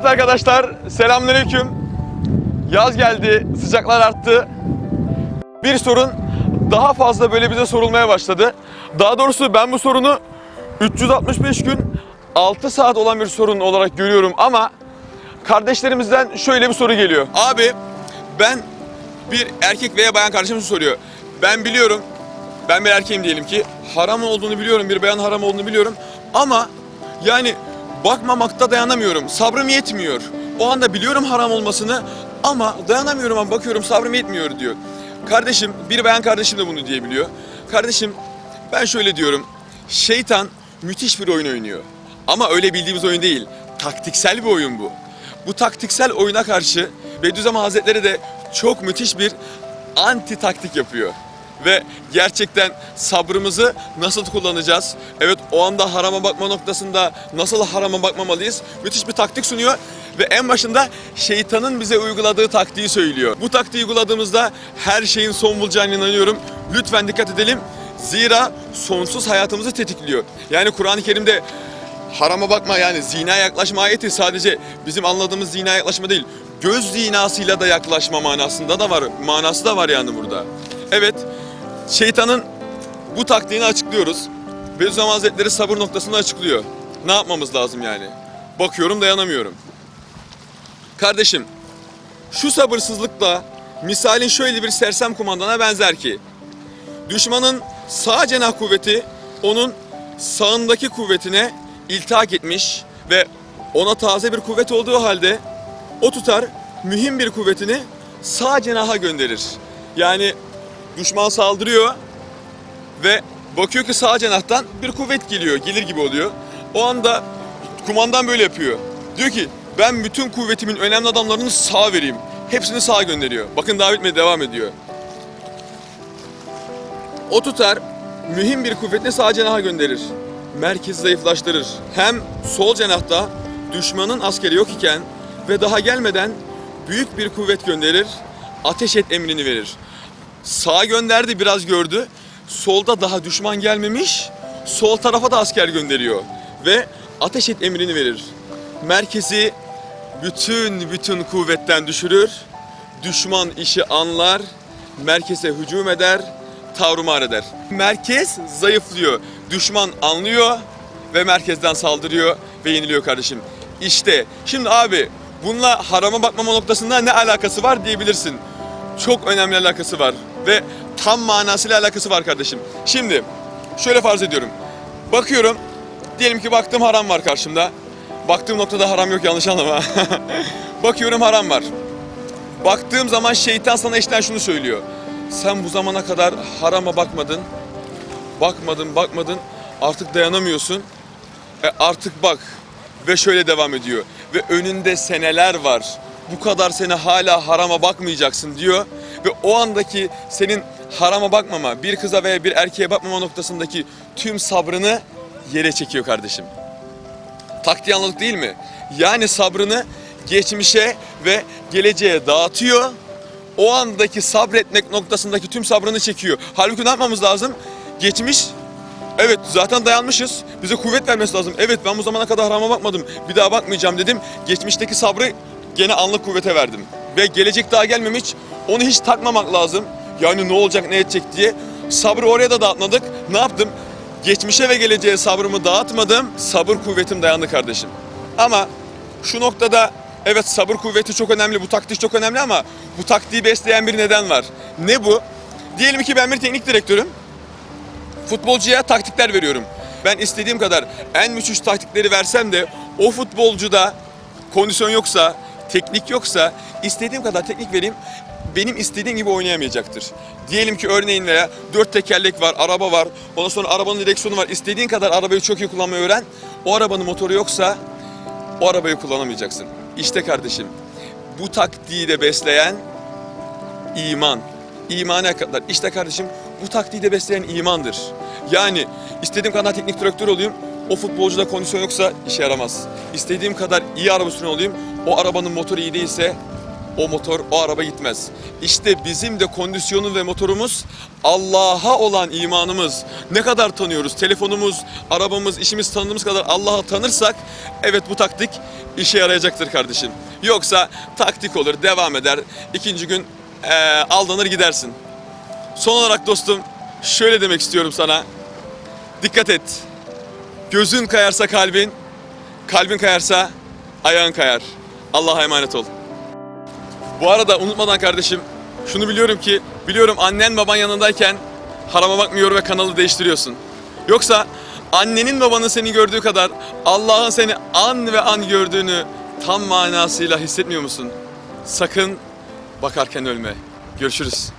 Evet arkadaşlar, selamünaleyküm. Yaz geldi, sıcaklar arttı. Bir sorun daha fazla böyle bize sorulmaya başladı. Daha doğrusu ben bu sorunu 365 gün 6 saat olan bir sorun olarak görüyorum ama kardeşlerimizden şöyle bir soru geliyor. Abi ben bir erkek veya bayan kardeşim soruyor. Ben biliyorum, ben bir erkeğim diyelim ki haram olduğunu biliyorum, bir bayan haram olduğunu biliyorum ama yani bakmamakta dayanamıyorum, sabrım yetmiyor. O anda biliyorum haram olmasını ama dayanamıyorum ama bakıyorum sabrım yetmiyor diyor. Kardeşim, bir bayan kardeşim de bunu diyebiliyor. Kardeşim ben şöyle diyorum, şeytan müthiş bir oyun oynuyor. Ama öyle bildiğimiz oyun değil, taktiksel bir oyun bu. Bu taktiksel oyuna karşı Bediüzzaman Hazretleri de çok müthiş bir anti taktik yapıyor. Ve gerçekten sabrımızı nasıl kullanacağız? Evet o anda harama bakma noktasında nasıl harama bakmamalıyız? Müthiş bir taktik sunuyor ve en başında şeytanın bize uyguladığı taktiği söylüyor. Bu taktiği uyguladığımızda her şeyin son bulacağına inanıyorum. Lütfen dikkat edelim. Zira sonsuz hayatımızı tetikliyor. Yani Kur'an-ı Kerim'de harama bakma yani zina yaklaşma ayeti sadece bizim anladığımız zina yaklaşma değil. Göz zinasıyla da yaklaşma manasında da var. Manası da var yani burada. Evet, şeytanın bu taktiğini açıklıyoruz. Bediüzzaman Hazretleri sabır noktasını açıklıyor. Ne yapmamız lazım yani? Bakıyorum dayanamıyorum. Kardeşim, şu sabırsızlıkla misalin şöyle bir sersem kumandana benzer ki düşmanın sağ cenah kuvveti onun sağındaki kuvvetine iltihak etmiş ve ona taze bir kuvvet olduğu halde o tutar mühim bir kuvvetini sağ cenaha gönderir. Yani düşman saldırıyor ve bakıyor ki sağ cenahtan bir kuvvet geliyor, gelir gibi oluyor. O anda kumandan böyle yapıyor. Diyor ki ben bütün kuvvetimin önemli adamlarını sağa vereyim. Hepsini sağa gönderiyor. Bakın daha bitmedi devam ediyor. O tutar mühim bir kuvvetini sağ cenaha gönderir. Merkezi zayıflaştırır. Hem sol cenahta düşmanın askeri yok iken ve daha gelmeden büyük bir kuvvet gönderir. Ateş et emrini verir. Sağa gönderdi biraz gördü. Solda daha düşman gelmemiş. Sol tarafa da asker gönderiyor. Ve ateş et emrini verir. Merkezi bütün bütün kuvvetten düşürür. Düşman işi anlar. Merkeze hücum eder. Tavrumar eder. Merkez zayıflıyor. Düşman anlıyor ve merkezden saldırıyor ve yeniliyor kardeşim. İşte şimdi abi bununla harama bakmama noktasında ne alakası var diyebilirsin. Çok önemli alakası var ve tam manasıyla alakası var kardeşim. Şimdi şöyle farz ediyorum. Bakıyorum diyelim ki baktım haram var karşımda. Baktığım noktada haram yok yanlış anlama. Bakıyorum haram var. Baktığım zaman şeytan sana işten şunu söylüyor. Sen bu zamana kadar harama bakmadın. Bakmadın, bakmadın. Artık dayanamıyorsun. E artık bak. Ve şöyle devam ediyor. Ve önünde seneler var. Bu kadar sene hala harama bakmayacaksın diyor. Ve o andaki senin harama bakmama, bir kıza veya bir erkeğe bakmama noktasındaki tüm sabrını yere çekiyor kardeşim. Taktiği anladık değil mi? Yani sabrını geçmişe ve geleceğe dağıtıyor. O andaki sabretmek noktasındaki tüm sabrını çekiyor. Halbuki ne yapmamız lazım? Geçmiş Evet zaten dayanmışız. Bize kuvvet vermesi lazım. Evet ben bu zamana kadar harama bakmadım. Bir daha bakmayacağım dedim. Geçmişteki sabrı gene anlık kuvvete verdim. Ve gelecek daha gelmemiş. Onu hiç takmamak lazım. Yani ne olacak ne edecek diye. Sabrı oraya da dağıtmadık. Ne yaptım? Geçmişe ve geleceğe sabrımı dağıtmadım. Sabır kuvvetim dayandı kardeşim. Ama şu noktada evet sabır kuvveti çok önemli. Bu taktik çok önemli ama bu taktiği besleyen bir neden var. Ne bu? Diyelim ki ben bir teknik direktörüm futbolcuya taktikler veriyorum. Ben istediğim kadar en müthiş taktikleri versem de o futbolcuda kondisyon yoksa, teknik yoksa istediğim kadar teknik vereyim benim istediğim gibi oynayamayacaktır. Diyelim ki örneğin veya dört tekerlek var, araba var, ondan sonra arabanın direksiyonu var. İstediğin kadar arabayı çok iyi kullanmayı öğren. O arabanın motoru yoksa o arabayı kullanamayacaksın. İşte kardeşim bu taktiği de besleyen iman. İmana kadar. İşte kardeşim bu taktiği de besleyen imandır. Yani istediğim kadar teknik direktör olayım, o futbolcuda kondisyon yoksa işe yaramaz. İstediğim kadar iyi araba sürücü olayım, o arabanın motoru iyi değilse o motor, o araba gitmez. İşte bizim de kondisyonu ve motorumuz Allah'a olan imanımız. Ne kadar tanıyoruz? Telefonumuz, arabamız, işimiz tanıdığımız kadar Allah'ı tanırsak evet bu taktik işe yarayacaktır kardeşim. Yoksa taktik olur, devam eder. İkinci gün eee, aldanır gidersin. Son olarak dostum şöyle demek istiyorum sana. Dikkat et. Gözün kayarsa kalbin, kalbin kayarsa ayağın kayar. Allah'a emanet ol. Bu arada unutmadan kardeşim şunu biliyorum ki biliyorum annen baban yanındayken harama bakmıyor ve kanalı değiştiriyorsun. Yoksa annenin babanın seni gördüğü kadar Allah'ın seni an ve an gördüğünü tam manasıyla hissetmiyor musun? Sakın bakarken ölme. Görüşürüz.